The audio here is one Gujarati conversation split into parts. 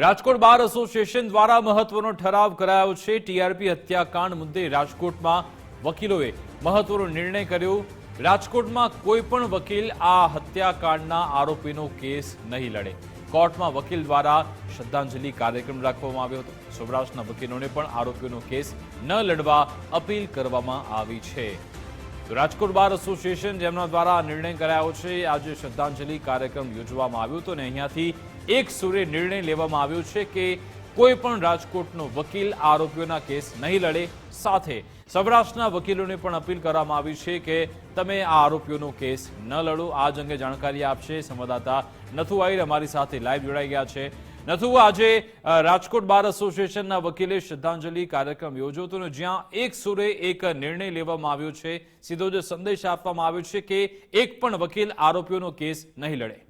રાજકોટ બાર એસોસિએશન દ્વારા મહત્વનો ઠરાવ કરાયો છે. ટીઆરપી હત્યાકાંડ મુદ્દે રાજકોટમાં વકીલોએ મહત્વનો નિર્ણય કર્યો. રાજકોટમાં કોઈ પણ વકીલ આ હત્યાકાંડના આરોપીનો કેસ નહીં લડે. કોર્ટમાં વકીલ દ્વારા શ્રદ્ધાંજલિ કાર્યક્રમ રાખવામાં આવ્યો હતો. સૌરાષ્ટ્રના વકીલોને પણ આરોપીનો કેસ ન લડવા અપીલ કરવામાં આવી છે. રાજકોટ બાર એસોસિએશન જેમના દ્વારા નિર્ણય કરાયો છે. આજે શ્રદ્ધાંજલિ કાર્યક્રમ યોજવામાં આવ્યો હતો અને અહીંયાથી એક સુરે નિર્ણય લેવામાં આવ્યો છે કે કોઈ પણ રાજકોટનો વકીલ આરોપીઓના કેસ નહીં લડે. સાથે સૌરાષ્ટ્રના વકીલોને પણ અપીલ કરવામાં આવી છે કે તમે આ આરોપીઓનો કેસ ન લડો. આ જ અંગે જાણકારી આપશે સંવાદદાતા નથુ આહિર અમારી સાથે લાઈવ જોડાઈ ગયા છે. નથુ, આજે રાજકોટ બાર એસોસિએશનના વકીલે શ્રદ્ધાંજલિ કાર્યક્રમ યોજ્યો હતો જ્યાં એક સુરે એક નિર્ણય લેવામાં આવ્યો છે. સીધો જે સંદેશ આપવામાં આવ્યો છે કે એક પણ વકીલ આરોપીઓનો કેસ નહીં લડે.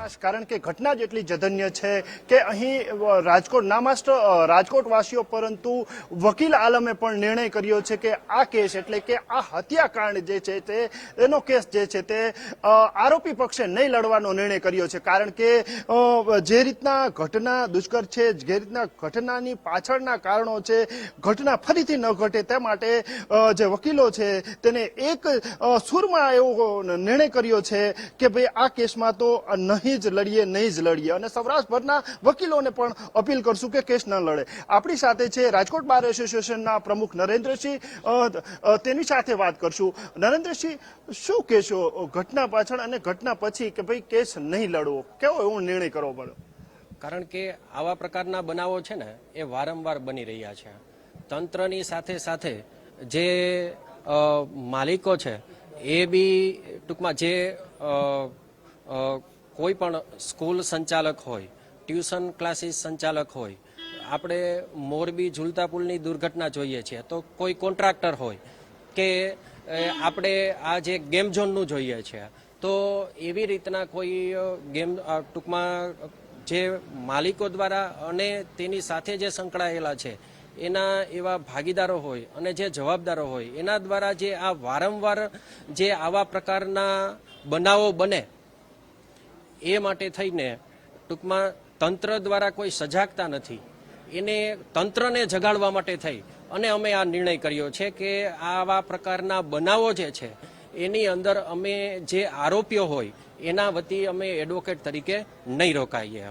વિકાસ કારણ કે ઘટના જેટલી જધન્ય છે કે અહીં રાજકોટ ના માત્ર અ, રાજકોટવાસીઓ પરંતુ વકીલ આલમે પણ નિર્ણય કર્યો છે કે આ કેસ એટલે કે આ હત્યાકાંડ જે છે તે એનો કેસ જે છે તે આરોપી પક્ષે નહીં લડવાનો નિર્ણય કર્યો છે. કારણ કે જે રીતના ઘટના દુષ્કર છે જે રીતના ઘટનાની પાછળના કારણો છે ઘટના ફરીથી ન ઘટે તે માટે જે વકીલો છે તેને એક સુરમાં એવો નિર્ણય કર્યો છે કે ભાઈ આ કેસમાં તો નહીં જ લડીએ, નહીં જ લડીએ. અને સૌરાષ્ટ્રભરના વકીલોને પણ અપીલ કરશું કે કેસ ન લડે. આપણી સાથે છે રાજકોટ બાર એસોસિએશનના પ્રમુખ નરેન્દ્રસિંહ તેની સાથે વાત કરશું. નરેન્દ્રસિંહ, શું કહેશો ઘટના પાછળ અને ઘટના પછી કે ભાઈ કેસ નહીં લડવો? કેવો એવો નિર્ણય કરવો પડ્યો? કારણ કે આવા પ્રકારના બનાવો છે ને, એ વારંવાર બની રહ્યા છે. તંત્રની સાથે સાથે જે માલિકો છે, એ બી ટૂંકમાં જે કોઈ પણ સ્કૂલ સંચાલક હોય, ટ્યુશન ક્લાસીસ સંચાલક હોય, આપણે મોરબી ઝુલતા પુલની દુર્ઘટના જોઈએ છીએ, તો કોઈ કોન્ટ્રાક્ટર હોય કે આપણે આ જે ગેમ ઝોનનું જોઈએ છે તો એવી રીતના કોઈ ગેમ ટૂંકમાં જે માલિકો દ્વારા અને તેની સાથે જે સંકળાયેલા છે, એના એવા ભાગીદારો હોય અને જે જવાબદારો હોય, એના દ્વારા જે આ વારંવાર જે આવા પ્રકારના બનાવો બને એ માટે થઈને ટૂંકમાં તંત્ર દ્વારા કોઈ સજાગતા નથી. એને તંત્રને જગાડવા માટે થઈ. અને અમે આ નિર્ણય કર્યો છે કે આવા પ્રકારના બનાવો જે છે, એની અંદર અમે જે આરોપીઓ હોય, એના વતી અમે એડવોકેટ તરીકે નહીં રોકાઈએ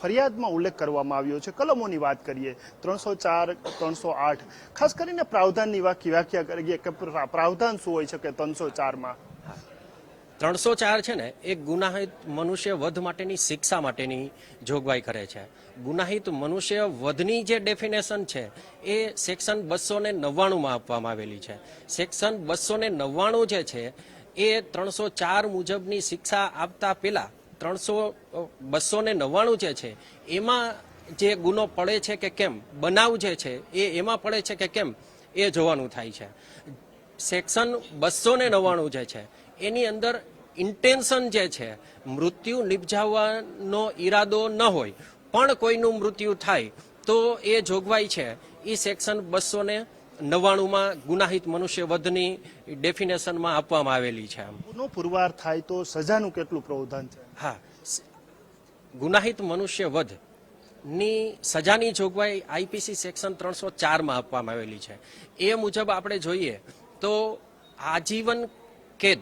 ફરિયાદમાં ઉલ્લેખ કરવામાં આવ્યો છે. કલમોની વાત કરીએ. ત્રણસો ચાર, ત્રણસો આઠ. ખાસ કરીને પ્રાવધાનની વાક્ય વ્યાખ્યા કરીએ કે પ્રાવધાન શું હોઈ શકે ત્રણસો ચારમાં? ત્રણસો ચાર છે ને, એ ગુનાહિત મનુષ્ય વધ માટેની શિક્ષા માટેની જોગવાઈ કરે છે. ગુનાહિત મનુષ્ય વધની જે ડેફિનેશન છે, એ સેક્શન બસો ને નવ્વાણુંમાં આપવામાં આવેલી છે. સેક્શન બસો ને નવ્વાણું જે છે, એ ત્રણસો ચાર મુજબની શિક્ષા આપતા પહેલા ત્રણસો બસો ને નવ્વાણું જે છે, એમાં જે ગુનો પડે છે કે કેમ, બનાવ જે છે, એ એમાં પડે છે કે કેમ, એ જોવાનું થાય છે. સેક્શન બસો ને નવ્વાણું જે છે એની અંદર ઇન્ટેન્શન જે છે મૃત્યુ નિપજાવવાનો ઈરાદો ન હોય પણ કોઈનું મૃત્યુ થાય તો એ જોગવાઈ છે. એ સેક્શન બસો ને નવ્વાણુંમાં ગુનાહિત મનુષ્ય વધની ડેફિનેશનમાં આપવામાં આવેલી છે ગુનો પુરવાર થાય તો સજાનું કેટલું પ્રાવધાન છે? હા. ગુનાહિત મનુષ્ય વધની સજાની જોગવાઈ આઈપીસી સેક્શન ત્રણસો ચારમાં આપવામાં આવેલી છે. એ મુજબ આપણે જોઈએ તો આજીવન કેદ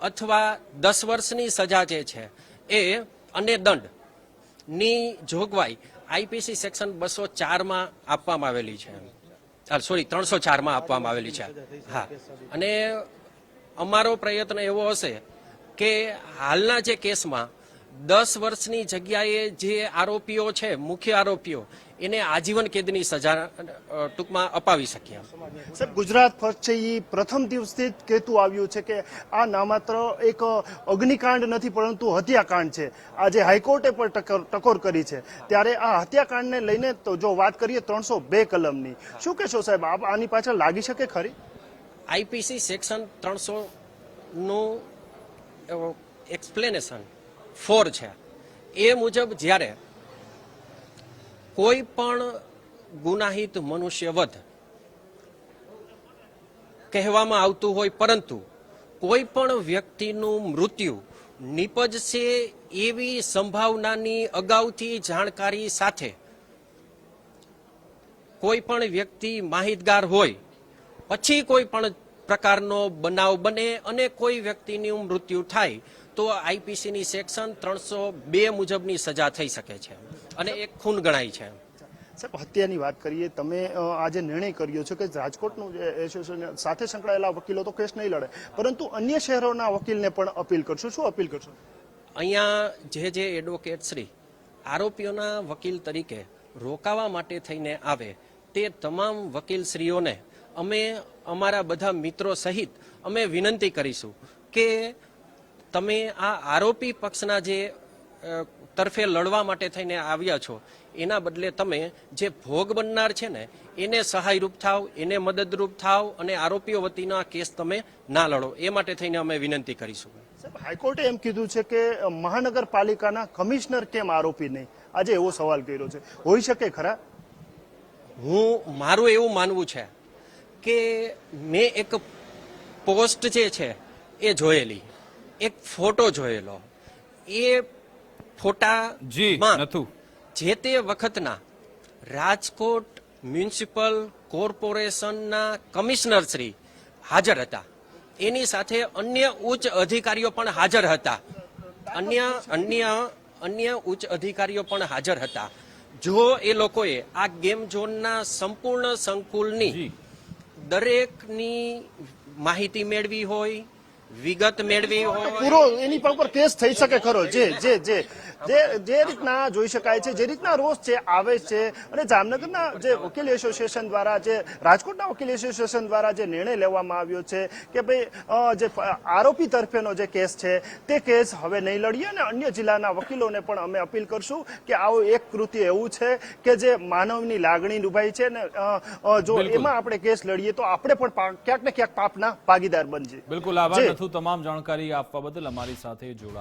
અથવા દસ વર્ષની સજા જે છે, એ અને દંડની જોગવાઈ આઈપીસી સેક્શન બસો ચારમાં આપવામાં આવેલી છે. સોરી ત્રણસો ચારમાં આપવામાં આવેલી છે. હા. અને અમારો પ્રયત્ન એવો હશે કે હાલના જે કેસમાં દસ વર્ષની જગ્યાએ જે આરોપીઓ છે મુખ્ય આરોપીઓ એને આજીવન કેદની સજા ટૂંકમાં અપાવી શકીએ સાહેબ ગુજરાત ફર્સ્ટ છે એ પ્રથમ દિવસથી જ કહેતું આવ્યું છે કે આ ના માત્ર એક અગ્નિકાંડ નથી પરંતુ હત્યાકાંડ છે. આજે હાઈકોર્ટે પણ ટકોર ટકોર કરી છે. ત્યારે આ હત્યાકાંડને લઈને તો જો વાત કરીએ ત્રણસો બે કલમની શું કહેશો સાહેબ? આની પાછળ લાગી શકે ખરી? આઈપીસી સેક્શન ત્રણસો નું એક્સપ્લેનેશન ફોર છે. એ મુજબ જ્યારે કોઈ પણ ગુનાહિત મનુષ્યવધ કહેવામાં આવતું હોય પરંતુ કોઈ પણ વ્યક્તિનું મૃત્યુ નિપજશે એવી સંભાવનાની અગાઉથી જાણકારી સાથે કોઈ પણ વ્યક્તિ માહિતગાર હોય, પછી કોઈ પણ પ્રકારનો બનાવ બને અને કોઈ વ્યક્તિનું મૃત્યુ થાય તો આઈપીસીની સેક્શન ત્રણસો બે મુજબની સજા થઈ શકે છે અને એક ખૂન ગણાય છે. સાહેબ હત્યાની વાત કરીએ તમે આજે નિર્ણય કર્યો છે કે રાજકોટનું જે એસોસિએશન સાથે સંકળાયેલા વકીલો તો કેસ નહીં લડે પરંતુ અન્ય શહેરોના વકીલને પણ અપીલ કરશો શું અપીલ કરશો? અહીંયા જે જે એડવોકેટ શ્રી આરોપીઓના વકીલ તરીકે રોકાવા માટે થઈને આવે તે તમામ વકીલશ્રીઓને અમે અમારા બધા મિત્રો સહિત અમે વિનંતી કરીશું કે તમે આ આરોપી પક્ષના જે તરફે લડવા માટે થઈને આવ્યા છો એના બદલે તમે જે ભોગ બનનાર છે ને એને સહાયરૂપ થાવ એને મદદરૂપ થાવ અને આરોપીઓ વતીનો આ કેસ તમે ના લડો એ માટે થઈને અમે વિનંતી કરીશું. સાહેબ હાઈકોર્ટે એમ કીધું છે કે મહાનગરપાલિકાના કમિશનર કેમ આરોપી નહીં આજે એવો સવાલ કર્યો છે. હોઈ શકે ખરા? હું મારું એવું માનવું છે કે મેં એક પોસ્ટ જે છે એ જોયેલી. એક ફોટો જોયેલો. એ ફોટા જી નથુ. જે તે વખતના રાજકોટ મ્યુનિસિપલ કોર્પોરેશનના કમિશનર શ્રી હાજર હતા. એની સાથે અન્ય ઉચ્ચ અધિકારીઓ પણ હાજર હતા. અન્ય અન્ય અન્ય ઉચ્ચ અધિકારીઓ પણ હાજર હતા. જો એ લોકોએ આ ગેમ ઝોનના સંપૂર્ણ સંકુલની દરેકની માહિતી મેળવી હોય વિગત મેળવી પૂરો એની પર કેસ થઈ શકે ખરો. જે જે જે જે જે રીતના જોઈ શકાય છે જે રીતના રોષ છે આવે છે. અને જામનગરના જે વકીલ એસોસિએશન દ્વારા જે રાજકોટના વકીલ એસોસિએશન દ્વારા જે નિર્ણય લેવામાં આવ્યો છે કે ભાઈ જે આરોપી તરફેનો જે કેસ છે તે કેસ હવે નહીં લડીએ અને અન્ય જિલ્લાના વકીલોને પણ અમે અપીલ કરશું કે આવું એક કૃત્ય એવું છે કે જે માનવની લાગણી ડૂબાઈ છે ને જો એમાં આપણે કેસ લડીએ તો આપણે પણ ક્યાંક ને ક્યાંક પાપના ભાગીદાર બનીએ. બિલકુલ આભાર નથુ તમામ જાણકારી આપવા બદલ અમારી સાથે જોડા